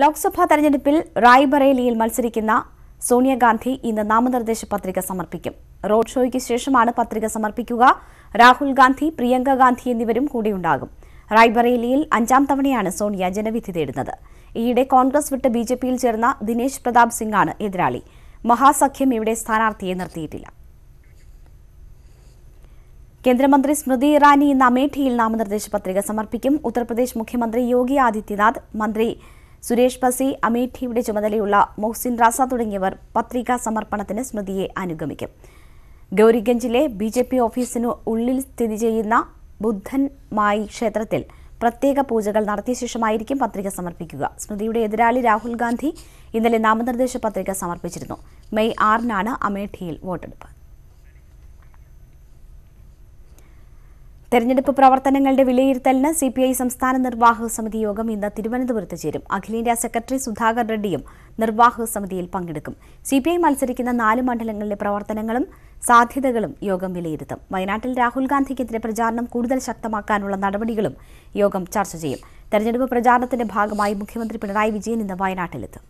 ലോക്സഭാ തെരഞ്ഞെടുപ്പിൽ റായ്ബറേലിയിൽ മത്സരിക്കുന്ന സോണിയാഗാന്ധി ഇന്ന് നാമനിർദ്ദേശ പത്രിക സമർപ്പിക്കും. റോഡ് ഷോയ്ക്ക് ശേഷമാണ് പത്രിക സമർപ്പിക്കുക. രാഹുൽ ഗാന്ധി പ്രിയങ്ക ഗാന്ധി എന്നിവരും കൂടെയുണ്ടാകും. റായ്ബറേലിയിൽ അഞ്ചാം തവണയാണ് സോണിയ ജനവിധി തേടുന്നത്. ഈയിടെ കോൺഗ്രസ് വിട്ട് ബി ചേർന്ന ദിനേശ് പ്രതാപ് സിംഗ് ആണ് എതിരാളി. മഹാസഖ്യം ഇവിടെ സ്ഥാനാർത്ഥിയെ നിർത്തിയിട്ടില്ല. കേന്ദ്രമന്ത്രി സ്മൃതി ഇറാനി ഇന്ന് അമേഠിയിൽ നാമനിർദ്ദേശ പത്രിക സമർപ്പിക്കും. ഉത്തർപ്രദേശ് മുഖ്യമന്ത്രി യോഗി ആദിത്യനാഥ് മന്ത്രി സുരേഷ് ബസി അമേഠിയുടെ ചുമതലയുള്ള മൊഹ്സിൻ റാസ തുടങ്ങിയവർ പത്രികാ സമർപ്പണത്തിന് സ്മൃതിയെ അനുഗമിക്കും. ഗൌരിഗഞ്ചിലെ ബി ജെ പി ഓഫീസിനു ഉള്ളിൽ സ്ഥിതി ചെയ്യുന്ന ബുദ്ധൻ മായി ക്ഷേത്രത്തിൽ പ്രത്യേക പൂജകൾ നടത്തിയ ശേഷമായിരിക്കും പത്രിക സമർപ്പിക്കുക. സ്മൃതിയുടെ എതിരാളി രാഹുൽ ഗാന്ധി ഇന്നലെ നാമനിർദ്ദേശ പത്രിക സമർപ്പിച്ചിരുന്നു. മെയ് ആറിനാണ് അമേഠിയിൽ വോട്ടെടുപ്പ്. തെരഞ്ഞെടുപ്പ് പ്രവർത്തനങ്ങളുടെ വിലയിരുത്തലിന് സി പി ഐ സംസ്ഥാന നിർവാഹക സമിതി യോഗം ഇന്ന് തിരുവനന്തപുരത്ത് ചേരും. അഖിലേന്ത്യാ സെക്രട്ടറി സുധാകർ റെഡ്ഡിയും നിർവാഹക സമിതിയിൽ പങ്കെടുക്കും. സി പി ഐ മത്സരിക്കുന്ന നാല് മണ്ഡലങ്ങളിലെ പ്രവർത്തനങ്ങളും സാധ്യതകളും യോഗം വിലയിരുത്തും. വയനാട്ടിൽ രാഹുൽ ഗാന്ധിക്കെതിരെ പ്രചാരണം കൂടുതൽ ശക്തമാക്കാനുള്ള നടപടികളും യോഗം ചർച്ച ചെയ്യും. തെരഞ്ഞെടുപ്പ് പ്രചാരണത്തിന്റെ ഭാഗമായി മുഖ്യമന്ത്രി പിണറായി വിജയൻ ഇന്ന് വയനാട്ടിലെത്തും.